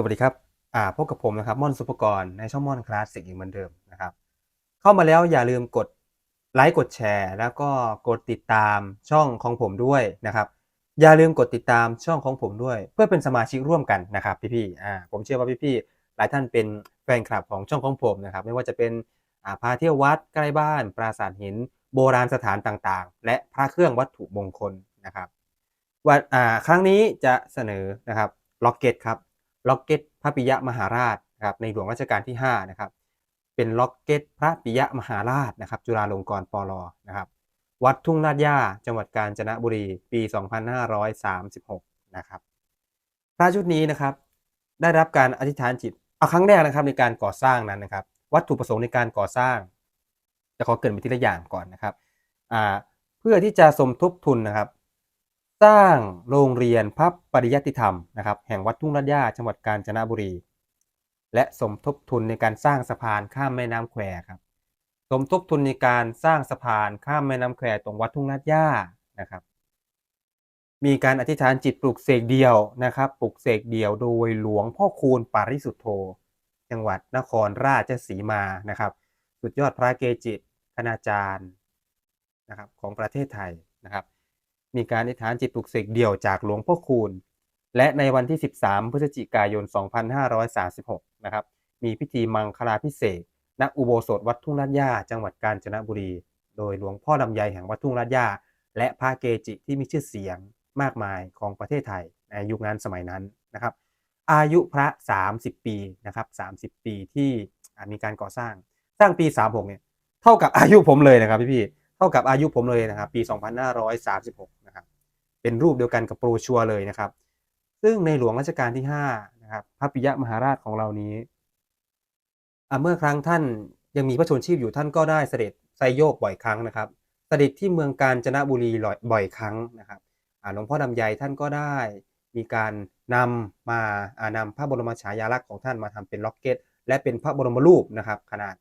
สวัสดีครับ อ่า พบกับผมนะครับ ม่อนสุภกร ในช่องม่อนคลาสสิกอีกเหมือนเดิมนะครับ เข้ามาแล้วอย่าลืมกดไลค์ กดแชร์ แล้วก็กดติดตามช่องของผมด้วยนะครับ อย่าลืมกดติดตามช่องของผมด้วย เพื่อเป็นสมาชิกร่วมกันนะครับพี่ๆ อ่า ผมเชื่อว่าพี่ๆ หลายท่านเป็นแฟนคลับของช่องของผมนะครับ ไม่ว่าจะเป็น อ่า พาเที่ยววัดใกล้บ้าน ปราสาทหิน โบราณสถานต่างๆ และพระเครื่องวัตถุมงคลนะครับ วัน อ่า ครั้งนี้จะเสนอนะครับ ล็อกเก็ตครับ ล็อกเก็ตพระปิยมหาราชนะครับในหลวงรัชกาลที่5นะครับเป็นล็อกเก็ตพระปิยมหาราชนะครับจุฬาลงกรณ์ปลนะครับวัดทุ่งลาดย่าจังหวัดกาญจนบุรีปี 2536นะครับพระชุดนี้นะครับได้รับการอธิษฐานจิตเอาครั้งแรกนะครับในการก่อสร้างนั้นนะครับ วัตถุประสงค์ในการก่อสร้างจะขอเกินไปทีละอย่างก่อนนะครับเพื่อที่จะสมทบทุนนะครับ สร้างโรงเรียนพระปริยัติธรรมนะครับแห่งวัดทุ่งลาดย่าจังหวัดกาญจนบุรี และสมทบทุนในการสร้างสะพานข้ามแม่น้ำแควครับสมทบทุนในการสร้างสะพานข้ามแม่น้ำแควตรงวัดทุ่งลาดย่านะครับมีการอธิษฐานจิตปลุกเสกเดียวนะครับปลุกเสกเดียวโดยหลวงพ่อคูณปาริสุทธโธ จังหวัดนครราชสีมานะครับ สุดยอดพระเกจิคณาจารย์นะครับของประเทศไทยนะครับ มีการอธิษฐานจิตปลุกเสกเดี่ยวจากหลวงพ่อคูณ และในวันที่ 13 พฤศจิกายน 2536 นะครับ มีพิธีมังคลาพิเศษกณอุโบสถวัดทุ่งลาดย่า จังหวัดกาญจนบุรี โดยหลวงพ่อลำไยแห่งวัดทุ่งลาดย่า และพระเกจิที่มีชื่อเสียงมากมายของประเทศไทยในยุคนั้นสมัยนั้นนะครับ อายุพระ 30 ปีนะครับ 30 ปีที่มีการก่อสร้าง สร้างปี 36 เนี่ย เท่ากับอายุผมเลยนะครับพี่ๆเท่ากับอายุผมเลยนะครับ ปี 2536นะครับ เป็นรูปเดียวกันกับโปรชัวเลยนะครับ ซึ่งในหลวงรัชกาลที่5นะครับพระปิยมหาราชของเรานี้เมื่อครั้งท่านยังมีพระชนชีพอยู่ท่านก็ได้เสด็จไซโยกบ่อยครั้งนะครับ เสด็จที่เมืองกาญจนบุรีบ่อยครั้งนะครับหลวงพ่อดำใยท่านก็ได้มีการนำมาานำพระบรมฉายาลักษณ์ของท่านมาทำเป็นล็อกเก็ต และเป็นพระบรมรูปนะครับ ขนาด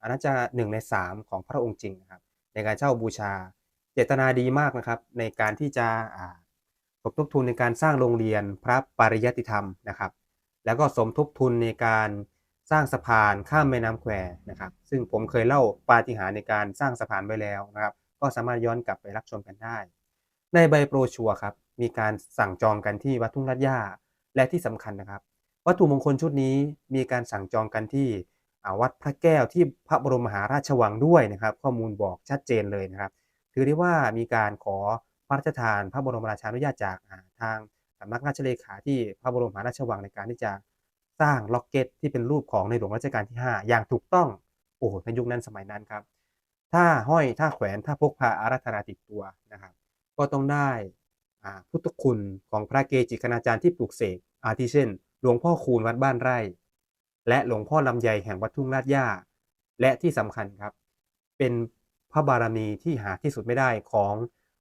อันน่าจะหนึ่งในสามของพระองค์จริงนะครับในการเช่าบูชา เจตนาดีมากนะครับ ในการที่จะสมทบทุนในการสร้างโรงเรียนพระปริยัติธรรมนะครับ แล้วก็สมทบทุนในการสร้างสะพานข้ามแม่น้ำแควนะครับ ซึ่งผมเคยเล่าปาฏิหาริย์ในการสร้างสะพานไว้แล้วนะครับ ก็สามารถย้อนกลับไปรับชมกันได้ ในใบโปรชัวร์ครับมีการสั่งจองกันที่วัดทุ่งลาดย่าและที่สำคัญนะครับ วัตถุมงคลชุดนี้มีการสั่งจองกันที่วัดพระแก้วที่พระบรมมหาราชวังด้วยนะครับ ข้อมูลบอกชัดเจนเลยนะครับ ถือได้ว่ามีการขอพระราชทาน พระบรมราชานุญาตจากทางสำนักราชเลขาที่พระบรมมหาราชวังในการที่จะสร้างล็อกเก็ตที่เป็นรูปของในหลวงรัชกาลที่ 5 อย่างถูกต้องโอ้โหในยุคนั้นสมัยนั้นครับ ถ้าห้อยถ้าแขวนถ้าพกพาอารัธนาติดตัวนะครับ ก็ต้องได้พุทธคุณของพระเกจิคณาจารย์ที่ปลูกเสกอาทิเช่น หลวงพ่อคูณวัดบ้านไร่ และหลวงพ่อลำไยแห่งวัดทุ่งลาดย่าและที่สำคัญครับ เป็น พระบารมีที่หาที่สุดไม่ได้ของ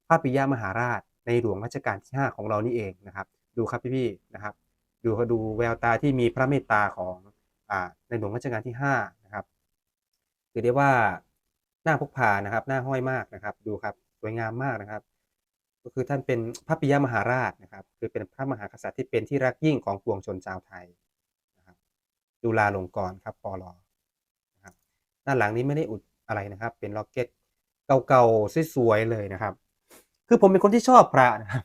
พระปิยมหาราช ในหลวงรัชกาลที่ 5 ของเรานี่เองนะครับ ดูครับพี่ๆนะครับ ดูดูแววตาที่มีพระเมตตาของอในหลวงรัชกาลที่5นะครับถือได้ว่าหน้าพกพานะครับหน้าห้อยมากนะครับ ดูครับสวยงามมากนะครับ ก็คือท่านเป็นพระปิยมหาราชนะครับ คือเป็นพระมหากษัตริย์ที่เป็นที่รักยิ่งของปวงชนชาวไทยนะครับจุฬาลงกรครับปลนะครับด้านหลังนี้ไม่ได้อุดอะไรนะครับ เป็นล็อกเก็ต เก่าๆสวยๆเลยนะครับ คือผมเป็นคนที่ชอบพระนะครับ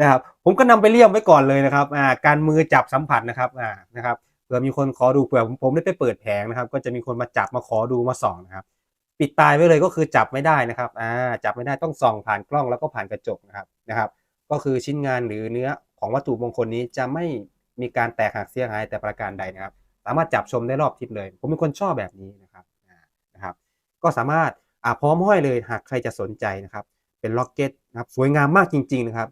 นะครับ ผมก็นำไปเลี่ยมไว้ก่อนเลยนะครับอ่าการมือจับสัมผัสนะครับอ่านะครับเผื่อมีคนขอดูเผื่อผมได้ไปเปิดแผงนะครับ ก็จะมีคนมาจับมาขอดูมาส่องนะครับ ปิดตายไว้เลยก็คือจับไม่ได้นะครับอ่าจับไม่ได้ต้องส่องผ่านกล้องแล้วก็ผ่านกระจกนะครับนะครับ ก็คือชิ้นงานหรือเนื้อของวัตถุมงคลนี้จะไม่มีการแตกหักเสียหายแต่ประการใดนะครับ สามารถจับชมได้รอบทิศเลย ผมเป็นคนชอบแบบนี้นะครับนะครับ ก็สามารถ พร้อมห้อยเลยหากใครจะสนใจนะครับ เป็นล็อกเก็ตนะครับสวยงามมากจริง ๆ นะครับ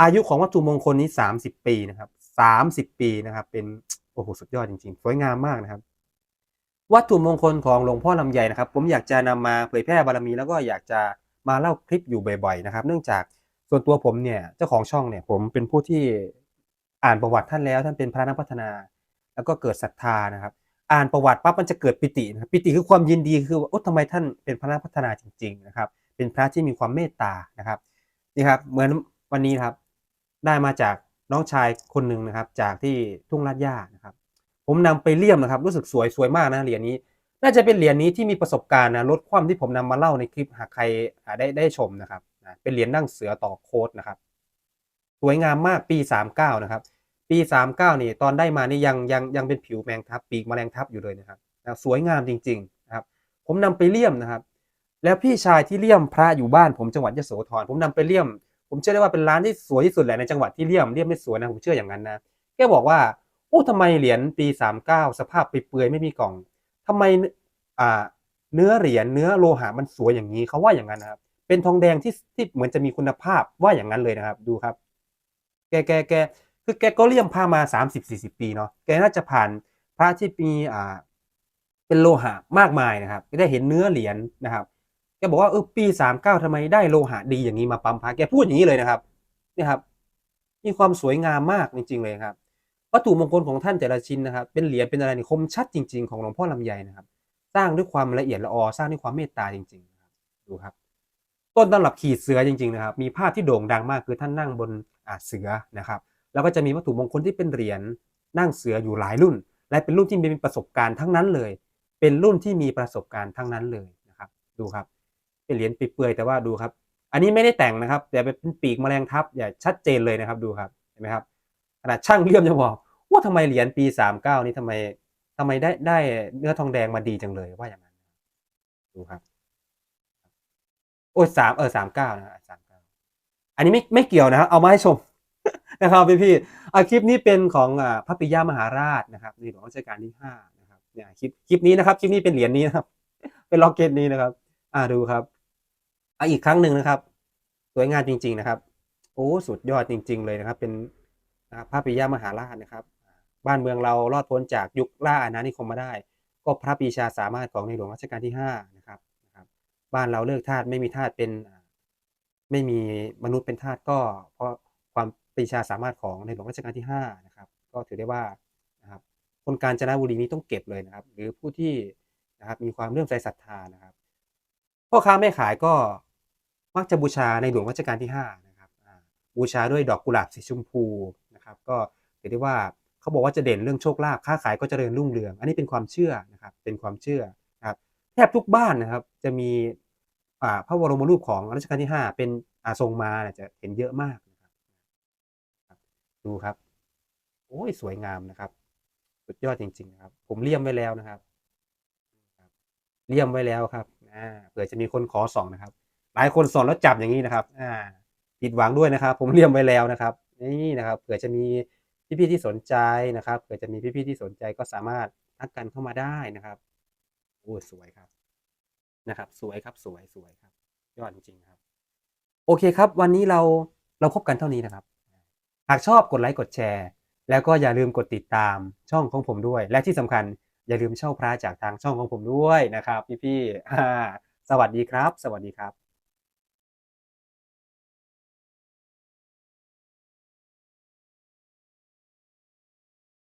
อายุของวัตถุมงคลนี้ 30 ปีนะครับ 30 ปีนะครับ เป็นโอ้โหสุดยอดจริง ๆ สวยงามมากนะครับ วัตถุมงคลของหลวงพ่อลำไยนะครับ ผมอยากจะนำมาเผยแพร่บารมี แล้วก็อยากจะมาเล่าคลิปอยู่บ่อยๆนะครับ เนื่องจากส่วนตัวผมเนี่ยเจ้าของช่องเนี่ยผมเป็นผู้ที่อ่านประวัติท่านแล้ว ท่านเป็นพระนักพัฒนา แล้วก็เกิดศรัทธานะครับ อ่านประวัติปั๊บมันจะเกิดปิตินะปิติคือความยินดีคือว่าโอ้ทำไมท่านเป็นพระนักพัฒนาจริง ๆ นะครับ เป็นพระที่มีความเมตตานะครับนี่ครับเหมือนวันนี้ครับ ได้มาจากน้องชายคนหนึ่งนะครับ จากที่ทุ่งลาดย่านะครับ ผมนำไปเลี่ยมนะครับ รู้สึกสวยสวยมากนะเหรียญนี้ น่าจะเป็นเหรียญนี้ที่มีประสบการณ์นะลดความที่ผมนำมาเล่าในคลิปหากใครได้ได้ชมนะครับนะเป็นเหรียญนั่งเสือต่อโค้ดนะครับ สวยงามมากปี 39 นะครับ ปี39นี่ตอนได้มานี่ยังยังยังเป็นผิวแมงทับปีกแมลงทับอยู่เลยนะครับนะสวยงามจริงๆนะครับ ผมนำไปเลี่ยมนะครับ แล้วพี่ชายที่เลี่ยมพระอยู่บ้านผมจังหวัดยโสธรผมนำไปเลี่ยม ผมเชื่อได้ว่าเป็นร้านที่สวยที่สุดแหละในจังหวัดที่เลี่ยมเลี่ยมไม่สวยนะผมเชื่ออย่างนั้นนะแกบอกว่าโอ้ทำไมเหรียญปี39สภาพเปื่อยๆไม่มีกล่องทำไมอ่าเนื้อเหรียญเนื้อโลหะมันสวยอย่างนี้เขาว่าอย่างนั้นนะครับ เป็นทองแดงที่ที่เหมือนจะมีคุณภาพว่าอย่างนั้นเลยนะครับ ดูครับ แกแกแก คือแกก็เลี่ยมผ้ามา 30 40 ปีเนาะแกน่าจะผ่านพระที่มีอ่าเป็นโลหะมากมายนะครับได้เห็นเนื้อเหรียญนะครับแกบอกว่าเออปี39ทำไมได้โลหะดีอย่างนี้มาปั๊มพระแกพูดอย่างนี้เลยนะครับนี่ครับมีความสวยงามมากจริง ๆ เลยครับวัตถุมงคลของท่านแต่ละชิ้นนะครับ เป็นเหรียญเป็นอะไรนี่คมชัดจริง ๆ ของหลวงพ่อลำไยนะครับ สร้างด้วยความละเอียดละออสร้างด้วยความเมตตาจริงๆนะครับดูครับ ต้นตำรับขีดเสือจริง ๆ นะครับ มีภาพที่โด่งดังมากคือท่านนั่งบนอ่าเสือนะครับ แล้วก็จะมีวัตถุมงคลที่เป็นเหรียญนั่งเสืออยู่หลายรุ่น และเป็นรุ่นที่มีประสบการณ์ทั้งนั้นเลย เป็นรุ่นที่มีประสบการณ์ทั้งนั้นเลยนะครับ ดูครับ เป็นเหรียญปีเปื่อยแต่ว่าดูครับ อันนี้ไม่ได้แต่งนะครับ แต่เป็นปีกแมลงทับอย่าชัดเจนเลยนะครับดูครับเห็นไหมครับขนาดช่างเลี่ยมยังบอกว่าทำไมเหรียญปีสามเก้านี้ทำไมทำไมได้ได้เนื้อทองแดงมาดีจังเลยว่าอย่างนั้นดูครับ โอ้ยสามเออสามเก้านะสามเก้าอันนี้ไม่ไม่เกี่ยวนะครับเอามาให้ชม นะครับพี่พี่อะคลิปนี้เป็นของอ่าพระปิยามหาราชนะครับในหลวงรัชกาลที่ห้านะครับเนี่ยคลิปคลิปนี้นะครับคลิปนี้เป็นเหรียญนี้นะครับ เป็นล็อกเก็ตนี้นะครับ อ่าดูครับอะอีกครั้งหนึ่งนะครับ สวยงามจริง ๆนะครับ โอ้สุดยอดจริง ๆ เลยนะครับ เป็นพระปิยมหาราชนะครับ บ้านเมืองเรารอดพ้นจากยุคล่าอาณานิคมมาได้ ก็พระปีชาสามารถของในหลวงรัชกาลที่ห้านะครับนะครับ บ้านเราเลิกทาสไม่มีทาสเป็นไม่มีมนุษย์เป็นทาสก็เพราะ ความปรีชาสามารถของในหลวงรัชกาลที่ห้านะครับก็ถือได้ว่านะครับคนกาญจนบุรีนี้ต้องเก็บเลยนะครับ หรือผู้ที่นะครับมีความเลื่อมใสศรัทธานะครับพ่อค้าแม่ขายก็มักจะบูชาในหลวงรัชกาลที่ห้านะครับบูชาด้วยดอกกุหลาบสีชมพูนะครับ ก็ถือได้ว่าเขาบอกว่าจะเด่นเรื่องโชคลาภค้าขายก็เจริญรุ่งเรือง อันนี้เป็นความเชื่อนะครับเป็นความเชื่อนะครับแทบทุกบ้านนะครับจะมีพระบรมรูปของรัชกาลที่ห้าเป็นอาทรงมาจะเห็นเยอะมาก ดูครับ โอ้ยสวยงามนะครับ สุดยอดจริง ๆ นะครับ ผมเลี่ยมไว้แล้วนะครับเลี่ยมไว้แล้วครับอ่าเผื่อจะมีคนขอส่องนะครับ หลายคนส่องแล้วจับอย่างนี้นะครับ อ่าผิดหวังด้วยนะครับ ผมเลี่ยมไว้แล้วนะครับนี่นะครับ เผื่อจะมีพี่ๆที่สนใจนะครับ เผื่อจะมีพี่ๆที่สนใจก็สามารถทักกันเข้ามาได้นะครับโอ้สวยครับนะครับ สวยครับสวยสวยครับ ยอดจริงๆครับ โอเคครับ วันนี้เราเราพบกันเท่านี้นะครับ หากชอบกดไลค์กดแชร์ แล้วก็อย่าลืมกดติดตามช่องของผมด้วย และที่สำคัญอย่าลืมเช่าพระจากทางช่องของผมด้วยนะครับ พี่ๆสวัสดีครับ สวัสดีครับ